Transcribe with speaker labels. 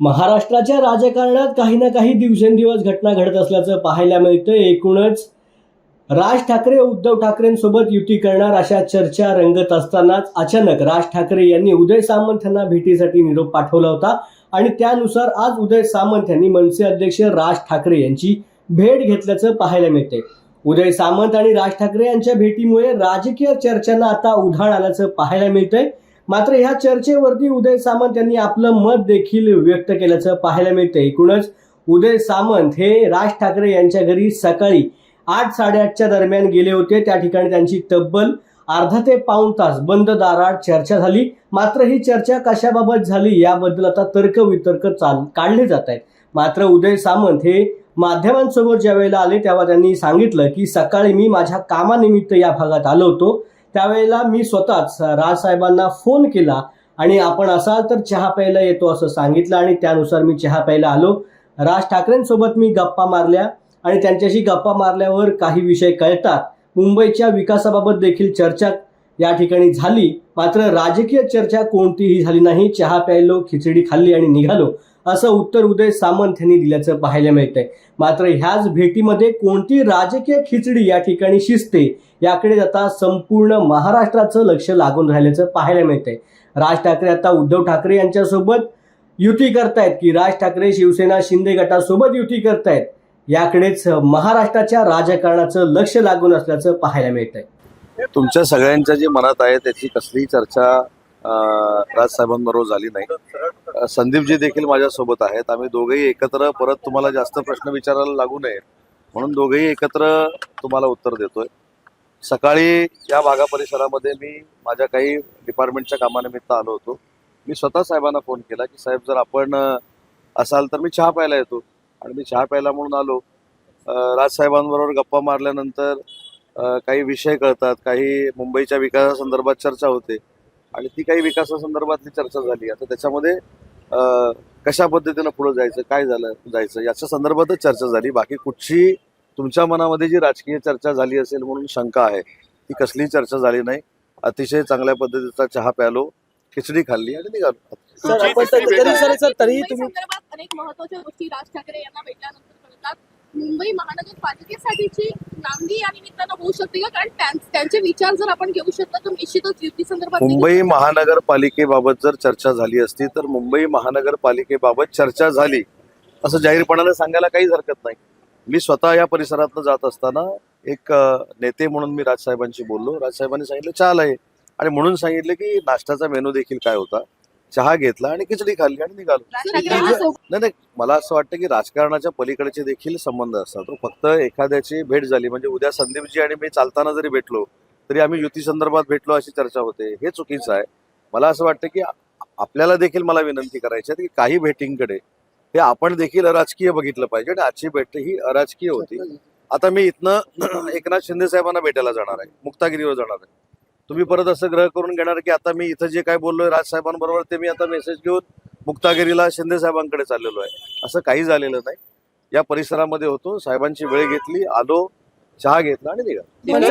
Speaker 1: महाराष्ट्राच्या राजकारणात काही ना काही दिवसेंदिवस घटना घडत असल्याचं पाहायला मिळतं एकूणच राज ठाकरे उद्धव ठाकरेंसोबत युती करणार अशा चर्चा रंगत असतानाच अचानक राज ठाकरे यांनी उदय सामंत यांना भेटीसाठी निरोप पाठवला होता आणि त्यानुसार आज उदय सामंत यांनी मनसे अध्यक्ष राज ठाकरे यांची भेट घेतल्याचं पाहायला मिळते उदय सामंत आणि राज ठाकरे यांच्या भेटीमुळे राजकीय चर्चांना आता उधाण आल्याचं पाहायला मिळतंय. मात्र ह्या चर्चेवरती उदय सामंत यांनी आपलं मत देखील व्यक्त केल्याचं पाहायला मिळतं एकूणच उदय सामंत हे राज ठाकरे यांच्या घरी सकाळी आठ साडेआठच्या दरम्यान गेले होते. त्या ठिकाणी त्यांची तब्बल अर्धा ते पाऊण तास बंद दारात चर्चा झाली. मात्र ही चर्चा कशाबाबत झाली याबद्दल आता तर्क वितर्क चाल काढले जात आहेत मात्र उदय सामंत हे माध्यमांसमोर ज्या वेळेला आले तेव्हा त्यांनी सांगितलं की सकाळी मी माझ्या कामानिमित्त या भागात आलो होतो. त्यावेळेला मी स्वतःच राजसाहेबांना फोन केला आणि आपण असाल तर चहा प्यायला येतो असं सांगितलं आणि त्यानुसार मी चहा प्यायला आलो. राज ठाकरेंसोबत मी गप्पा मारल्या आणि त्यांच्याशी गप्पा मारल्यावर काही विषय कळतात. मुंबईच्या विकासाबाबत देखील चर्चा या ठिकाणी झाली. मात्र राजकीय चर्चा कोणतीही झाली नाही. चहा प्यायलो खिचडी खाल्ली आणि निघालो असं उत्तर उदय सामंत यांनी दिल्याचं पाहायला मिळतंय. मात्र ह्याच भेटीमध्ये कोणती राजकीय खिचडी या ठिकाणी शिजते याकडे आता संपूर्ण महाराष्ट्राचं लक्ष लागून राहिल्याचं पाहायला मिळतंय. राज ठाकरे आता उद्धव ठाकरे यांच्यासोबत युती करतायत की राज ठाकरे शिवसेना शिंदे गटासोबत युती करतायत याकडेच महाराष्ट्राच्या राजकारणाचं लक्ष लागून असल्याचं पाहायला मिळतंय.
Speaker 2: तुमच्या सगळ्यांच्या जे मनात आहे त्याची कसलीही चर्चा राजसाहेबांबरोबर झाली नाही. संदीपजी देखील माझ्यासोबत आहेत. आम्ही दोघेही एकत्र परत तुम्हाला जास्त प्रश्न विचारायला लागू नये. म्हणून दोघेही एकत्र तुम्हाला उत्तर देतोय. सकाळी या भागा परिसरामध्ये मी माझ्या काही डिपार्टमेंटच्या कामानिमित्त आलो होतो. मी स्वतः साहेबांना फोन केला की साहेब जर आपण असाल तर मी चहा प्यायला येतो. आणि मी चहा प्यायला म्हणून आलो. राजसाहेबांबरोबर गप्पा मारल्यानंतर काही विषय कळतात काही मुंबईच्या विकासासंदर्भात चर्चा होते आणि ती काही विकासासंदर्भातली चर्चा झाली. आता त्याच्यामध्ये अ, कशा पद्धतीनं पुढे जायचं काय झालं जायचं याच्या संदर्भातच चर्चा झाली. बाकी कुठची तुमच्या मनामध्ये जी राजकीय चर्चा झाली असेल म्हणून शंका आहे ती कसलीही चर्चा झाली नाही. अतिशय चांगल्या पद्धतीचा चहा प्यालो खिचडी खाल्ली आणि निघालो.
Speaker 1: सर आपण तर- तरी सर तरीही तुम्ही
Speaker 3: अनेक महत्त्वाच्या गोष्टी राज ठाकरे यांना भेटल्यानंतर कळतात. मुंबई महानगरपालिकेसाठीची नांदी या निमित्तानं होऊ शकते का? कारण त्यांचे विचार जर आपण घेऊ शकतो तर निश्चितच युती संदर्भात
Speaker 2: मुंबई महानगरपालिकेबाबत जर चर्चा झाली असती तर मुंबई महानगरपालिकेबाबत चर्चा झाली असं जाहीरपणाने सांगायला काहीच हरकत नाही. मी स्वतः या परिसरातनं जात असताना एक नेते म्हणून मी राजसाहेबांशी बोललो. राजसाहेबांनी सांगितलं चाल आहे. आणि म्हणून सांगितलं की नाश्त्याचा मेनू देखील काय होता? चहा घेतला आणि खिचडी खाल्ली आणि निघालो. नाही नाही मला असं वाटतं की राजकारणाच्या पलीकडचे देखील संबंध असतात. तो फक्त एखाद्याची भेट झाली म्हणजे उद्या संदीपजी आणि मी चालताना जरी भेटलो तरी आम्ही युती संदर्भात भेटलो अशी चर्चा होते. हे चुकीचं आहे. मला असं वाटतं की आपल्याला देखील मला विनंती करायची आहे की काही भेटींकडे हे आपण देखील अराजकीय बघितलं पाहिजे आणि आजची भेट ही अराजकीय होती. आता मी इथनं एकनाथ शिंदे साहेबांना भेटायला जाणार आहे. मुक्तागिरीवर जाणार आहे. तुम्ही परत असं ग्रह करून घेणार की आता मी इथं जे काय बोललोय राजसाहेबांबरोबर ते मी आता मेसेज घेऊन मुक्तागिरीला शिंदे साहेबांकडे चाललेलो आहे. असं काही झालेलं नाही. या परिसरामध्ये होतो. साहेबांची वेळ घेतली. आलो. चहा घेतला आणि निघा म्हणजे